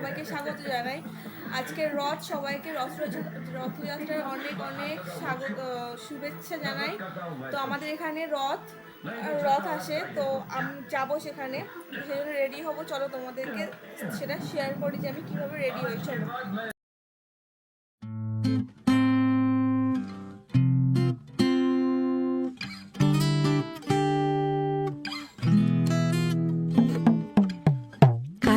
সবাইকে স্বাগত জানাই। আজকে রথ, সবাইকে রথ রথযাত্রার অনেক অনেক স্বাগত শুভেচ্ছা জানাই। তো আমাদের এখানে রথ রথ আসে, তো আমি, যাব সেখানে। সেখানে রেডি হব। চলো তোমাদেরকে সেটা শেয়ার করি যে আমি কীভাবে রেডি হই, চলো।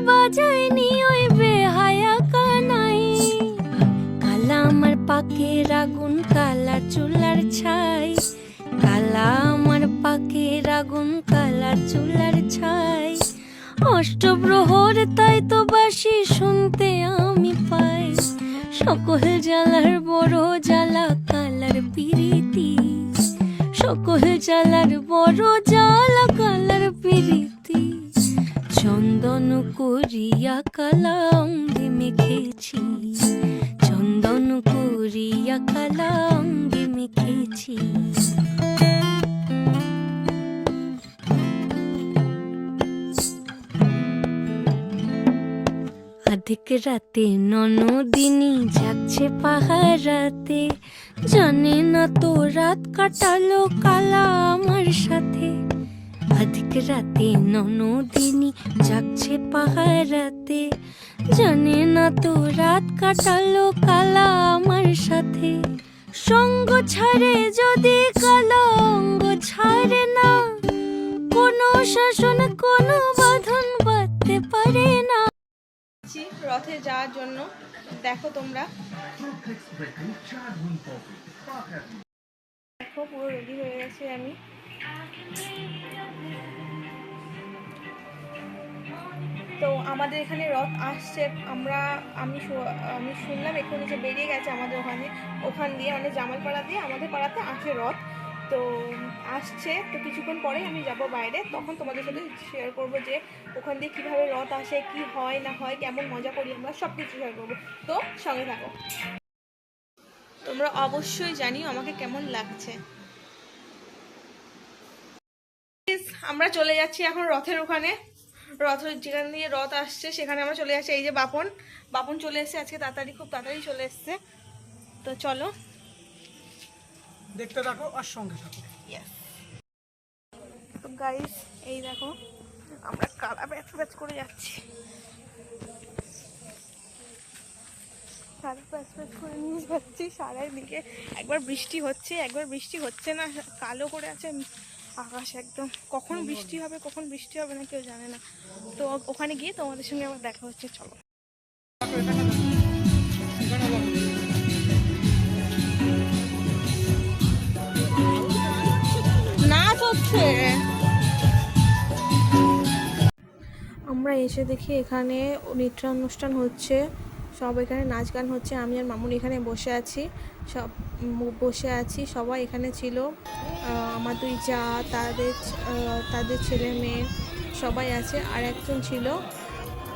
বাজায়নি ওই বেহায়া কানাই। কালা আমার পাকের আগুন কালা চুলার ছাই। কালা আমার পাকের আগুন কালা চুলার ছাই। অষ্টপ্রহর, তাই তো বাসি শুনতে আমি পাই। সকল জ্বালার বড় জ্বালা, কালার পিরিতি। সকল জ্বালার বড় জ্বালা, কালার পিরিতি। চন্দন করিয়া কালা অঙ্গে মেখেছি চন্দন করিয়া কালা অঙ্গে মেখেছি আধিক রাতে ননদিনী যাচ্ছে পাহারাতে। জানে না তো রাত কাটালো কালা আমার সাথে। আধিক রাতে ননদিনী যাচ্ছে পাহারাতে জানে না তো রাত কাটালো কালা আমার সাথে সঙ্গ ছাড়ে যদি কালা অঙ্গ ছাড়ে না কোনো শাসন কোনো বাঁধন বাঁধতে পারে না রথে যাওয়ার জন্য দেখো তোমরা দেখো পুরো রেডি হয়ে গেছে আমি তো আমাদের এখানে রথ আসছে। আমরা, আমি আমি শুনলাম এক্ষুনি যে বেরিয়ে গেছে আমাদের ওখানে। ওখান দিয়ে মানে জামালপাড়া দিয়ে আমাদের পাড়াতে আসে রথ। তো আসছে, তো কিছুক্ষণ পরেই আমি যাব বাইরে। তখন তোমাদের সাথে শেয়ার করব যে ওখান দিয়ে কীভাবে রথ আসে, কি হয়, না হয়, কেমন মজা করি আমরা সব কিছু শেয়ার করব। তো সঙ্গে থাকো। তোমরা অবশ্যই জানিও আমাকে কেমন লাগছে। আমরা চলে যাচ্ছি এখন রথের ওখানে। রথ যেখান দিয়ে রথ আসছে সেখানে আমরা চলে যাচ্ছি। এই যে বাপন বাপন চলে এসেছে আজকে তাড়াতাড়ি খুব তাড়াতাড়ি চলে এসছে। তো চলো। দেখতে থাকো আর সঙ্গে থাকো। তো গাইস এই দেখো আমরা কারা ব্যাচ ব্যাচ করে যাচ্ছি। সারা করে নিয়ে যাচ্ছি সারাই দিকে। একবার বৃষ্টি হচ্ছে একবার বৃষ্টি হচ্ছে না কালো করে আছে। আকাশ একদম। কখন বৃষ্টি হবে কখন বৃষ্টি হবে না কেউ জানে না। তো ওখানে গিয়ে তোমাদের সঙ্গে আবার দেখা হচ্ছে চলো। নাচ হচ্ছে আমরা এসে দেখি এখানে নৃত্যানুষ্ঠান হচ্ছে। সব এখানে নাচ গান হচ্ছে। আমি আর মামুন এখানে বসে আছি। সব বসে আছি। সবাই এখানে ছিল। আমার দুই যা, তাদের তাদের ছেলে মেয়ে সবাই আছে। আর একজন ছিল,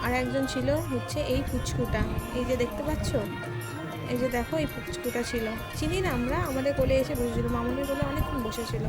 আর একজন ছিল হচ্ছে এই পুচকুটা। এই যে দেখতে পাচ্ছ? এই যে দেখো, এই পুচকুটা ছিল। চিনি না আমরা? আমাদের কোলে এসে বসেছিল। মামুনের কোলে অনেকক্ষণ বসেছিল।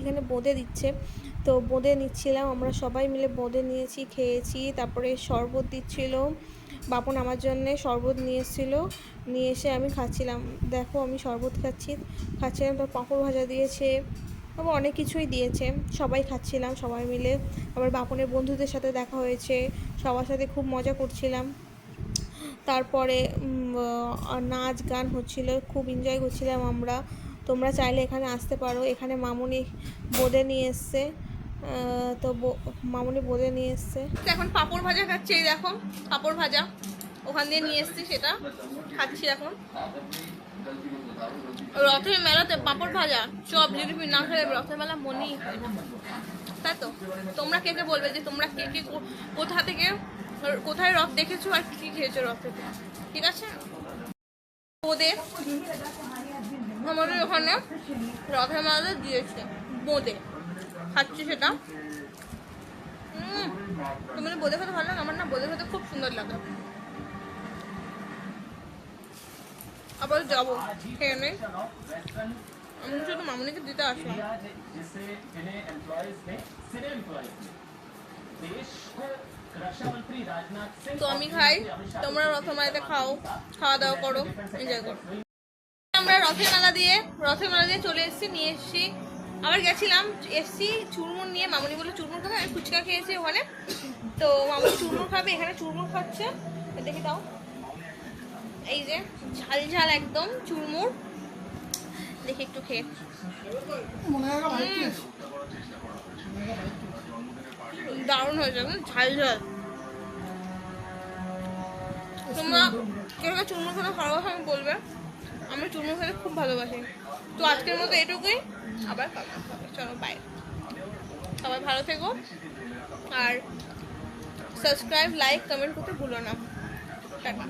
এখানে বোঁদে দিচ্ছে। তো বোঁদে নিচ্ছিলাম, আমরা সবাই মিলে বোঁদে নিয়েছি, খেয়েছি, তারপরে শরবত দিচ্ছিল। বাপন আমার জন্যে শরবত নিয়ে নিয়ে এসে আমি খাচ্ছিলাম। দেখো আমি শরবত খাচ্ছি, খাচ্ছিলাম তো পাঁপড় ভাজা দিয়েছে, আবার অনেক কিছুই দিয়েছে। সবাই খাচ্ছিলাম, সবাই মিলে। আবার বাপনের বন্ধুদের সাথে দেখা হয়েছে, সবার সাথে খুব মজা করছিলাম। তারপরে নাচ গান হচ্ছিল, খুব এনজয় করছিলাম আমরা। তোমরা চাইলে এখানে আসতে পারো। এখানে মামুনি বোঁদে নিয়ে এসছে। তো মামুনি বোঁদে নিয়ে এসছে। এখন পাঁপড় ভাজা খাচ্ছি, এই দেখো, পাঁপড় ভাজা। ওখান দিয়ে নিয়ে এসছি সেটা। খাচ্ছি এখন। রথের মেলাতে পাঁপড় ভাজা, চপ, জিলিপি না খেলে রথের মেলা মনেই তাই তো? তোমরা কে বলবে যে তোমরা কে কে কোথা থেকে কোথায় রথ দেখেছ আর কি খেয়েছো রথে ঠিক আছে? বোঁদে। আমাদের ওখানে রথের মালা দিয়েছে, বোঁদে। খাচ্ছি সেটা। তুমি বোঁদে খেতে ভালো লাগে, আমার না বোঁদে খেতে খুব সুন্দর লাগে। আবার যাব, খেয়ে নেই আমি শুধু মামুনিকে দিতে আসলাম। তো আমি খাই, তোমরা রথমাইতে খাও, খাওয়া দাওয়া করো এনজয় করো। আমরা রথের মেলা দিয়ে রথের মেলা দিয়ে চলে এসেছি নিয়ে এসেছি। আবার গেছিলাম এসছি চুরমুর নিয়ে। মামুনি বলে চুরমুর খাবে? আমি ফুচকা খেয়েছি ওখানে। তো মামুনি চুরমুর খাবে এখানে চুরমুর খাচ্ছে। দেখি দাও। এই যে ঝাল ঝাল একদম চুরমুর। দেখি একটু খেয়ে। দারুণ হয়েছে ঝাল ঝাল। তোমরা কেউ কেউ চুরমুর ভালোবাসো আমি বলবে? আমি চুরমুর খেতে খুব ভালোবাসি। তো আজকের মতো এটুকুই। আবার চলো বাই সবাই ভালো থেকো। আর সাবস্ক্রাইব লাইক কমেন্ট করতে ভুলো না। টাটা।